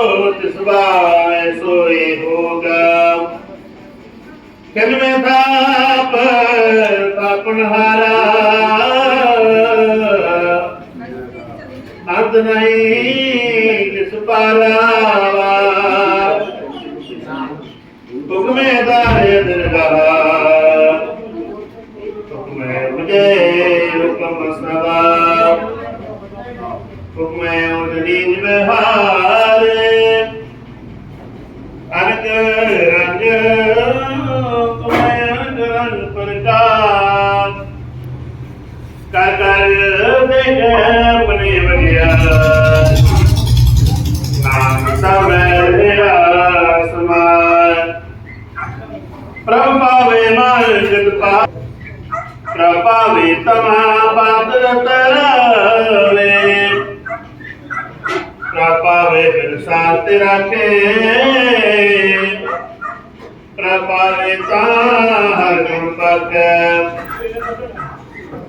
ਜੋ ਤਿਸ ਬਾਏ ਕਿਨ ਮੈਂ ਥਾਪ ਤਾਪਨ ਹਾਰਾ ਅੰਤ ਨਹੀਂ ਤਿਸ ਪਾਰਾਵਾ। ਹੁਕਮੇ ਦਾਰੇ ਦਰਗਾਹ ਹੁਕਮੇ ਮੁਝੇ ਹੁਕਮ ਸਵਾ ਹੁਕਮੇ ਉਜੜੀ ਨਿਵਹਾਰੇ ਰੰਗ ਤੁਮੇ ਅਨਕ ਰੰਗ ਪ੍ਰਕਾਸ਼ ਕਰ ਕਰ ਦੇਖ ਆਪਣੇ ਵਗਿਆ ਨਾਮ ਸਵੈ ਸਮਾਨ ਪ੍ਰਭ ਪਾਵੇ ਮਨ ਜਗ ਪਾ ਪ੍ਰਭ ਪਾਵੇ ਤਮਾ ਬਾਦ ਪ੍ਰਭ ਪਾਵੇ ਬਿਨ ਸਾਥ ਰੱਖੇ ਪ੍ਰਭ ਪਾਵੇ ਹਰ ਗੁਣ ਪਕੈ